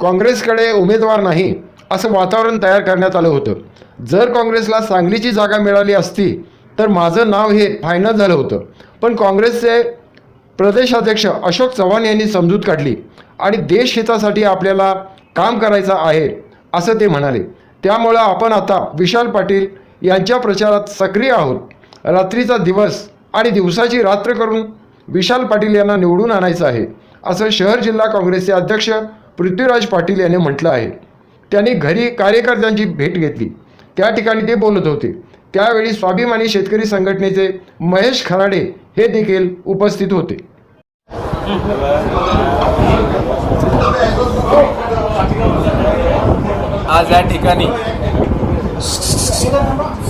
काँग्रेसकडे उमेदवार नाही असं वातावरण तयार करण्यात आलं होतं. जर काँग्रेसला सांगलीची जागा मिळाली असती तर माझं नाव हे फायनल झालं होतं. पण काँग्रेसचे प्रदेशाध्यक्ष अशोक चव्हाण यांनी समजूत काढली आणि देशहितासाठी आपल्याला काम करायचं आहे असं ते म्हणाले. त्यामुळं आपण आता विशाल पाटील यांच्या प्रचारात सक्रिय आहोत. रात्रीचा दिवस आणि दिवसाची रात्र करून विशाल पाटील यांना निवडून आणायचं आहे असं शहर जिल्हा काँग्रेसचे अध्यक्ष पृथ्वीराज पाटील यांनी म्हटलं आहे. त्यांनी घरी कार्यकर्त्यांची भेट घेतली. त्या ठिकाणी ते बोलत होते. त्यावेळी स्वाभिमानी शेतकरी संघटनेचे महेश खराडे हे देखील उपस्थित होते. आज या ठिकाणी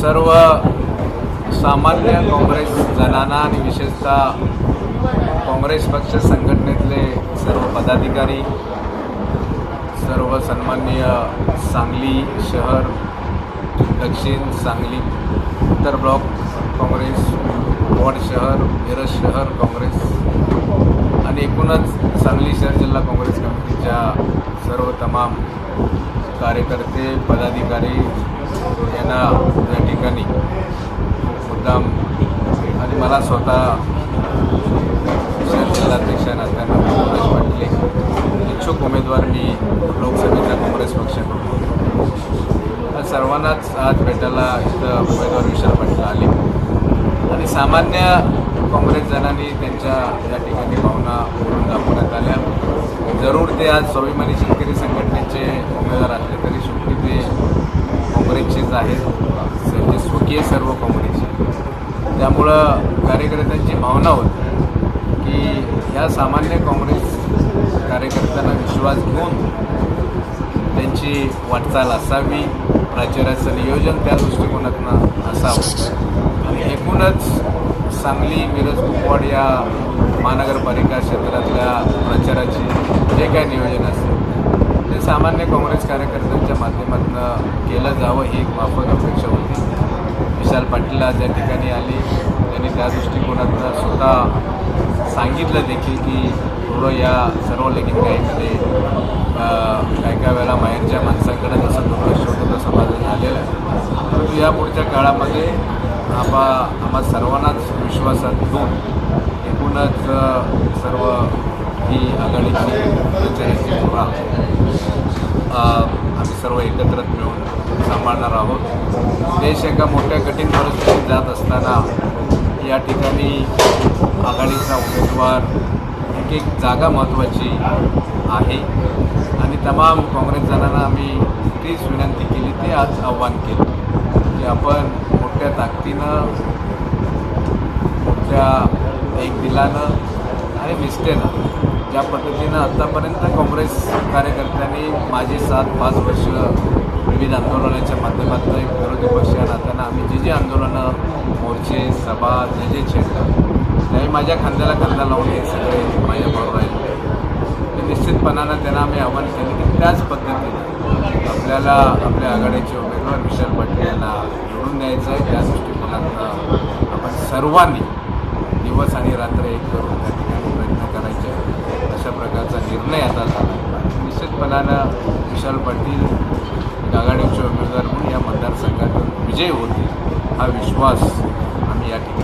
सर्व सामान्य काँग्रेस जनांना आणि विशेषतः काँग्रेस पक्ष संघटनेतले सर्व पदाधिकारी सर्व सन्माननीय सांगली शहर दक्षिण सांगली उत्तर ब्लॉक काँग्रेस वॉर्ड शहर मिरज शहर काँग्रेस आणि एकूणच सांगली शहर जिल्हा काँग्रेस कमिटीच्या सर्व तमाम कार्यकर्ते पदाधिकारी यांना या ठिकाणी मुद्दाम आणि मला स्वतः शहर जिल्हाध्यक्षांना त्यांना पृथ्वीराज पाटील एक इच्छुक उमेदवार मी लोकसभेचा काँग्रेस पक्षाकडून आज आज भेटायला इथं उमेदवार विशाल पाटील आले. आणि सामान्य काँग्रेस जणांनी त्यांच्या या ठिकाणी भावना बोलून दाखवण्यात आल्या. जरूर ते आज स्वाभिमानी शेतकरी संघटनेचे उमेदवार असले तरी शेवटी ते काँग्रेसचेच आहेत. त्यांचे स्वकीय सर्व काँग्रेसचे त्यामुळं कार्यकर्त्यांची भावना होती की ह्या सामान्य काँग्रेस कार्यकर्त्यांना विश्वास घेऊन त्यांची वाटचाल असावी. राज्याचं नियोजन त्या दृष्टिकोनातनं असावं. आणि एकूणच सांगली मिरज कुपवाड या महानगरपालिका क्षेत्रातल्या प्रचाराची जे काय नियोजन असेल ते सामान्य काँग्रेस कार्यकर्त्यांच्या माध्यमातून केलं जावं ही एक माफक अपेक्षा होती. विशाल पाटील आज या ठिकाणी आली. त्यांनी त्या दृष्टिकोनातनं स्वतः सांगितलं देखील की थोडं या सर्व लेखिकाईमध्ये काय काही वेळेला माहेरच्या माणसांकडे जसं दुर्लक्ष होतं तसं माझं झालेलं आहे परंतु या पुढच्या काळामध्ये आम्हा आम्हा सर्वांनाच विश्वासात घेऊन एकूणच सर्व ही आघाडीची प्रचाराची धुरा आम्ही सर्व एकत्र मिळून सांभाळणार आहोत. देश एका मोठ्या कठीण परिस्थितीत जात असताना या ठिकाणी आघाडीचा उमेदवार एक एक जागा महत्त्वाची आहे. आणि तमाम काँग्रेस जणांना आम्ही तीच विनंती केली ते आज आव्हान केलं की आपण मोठ्या ताकदीनं मोठ्या एक दिलानं आणि निष्ठेनं ज्या पद्धतीनं आत्तापर्यंत काँग्रेस कार्यकर्त्यांनी माझी सात पाच वर्ष विविध आंदोलनाच्या माध्यमातून एक विरोधी पक्ष या नात्यानं आम्ही जी जी आंदोलनं मोर्चे सभा जे जे छेडलं त्याही माझ्या खांद्याला खांदा लावून हे सगळे माझ्याबरोबर राहिले. तर निश्चितपणानं त्यांना आम्ही आव्हान केलं की त्याच पद्धतीनं आपल्याला आपल्या आघाडीचे उमेदवार विशाल पाटील यांना निवडून द्यायचं आहे. त्या दृष्टिकोनातनं आपण सर्वांनी दिवस आणि रात्र एक करून त्या ठिकाणी प्रयत्न करायचे. अशा प्रकारचा निर्णय आता झाला. निश्चितपणानं विशाल पाटील एक उमेदवार म्हणून या मतदारसंघातून विजय होतील हा विश्वास आम्ही या ठिकाणी